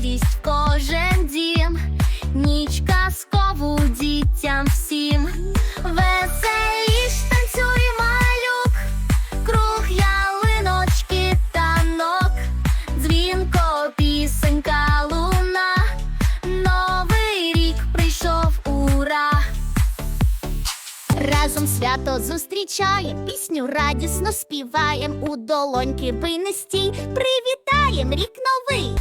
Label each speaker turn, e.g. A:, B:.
A: радість кожен дім, ніч казкову дітям всім. Веселіш танцює малюк, круг ялиночки танок, дзвінко пісенька луна, новий рік прийшов ура. Разом свято зустрічає,
B: пісню радісно співаєм, у долоньки би не стій,
A: привітаєм рік новий.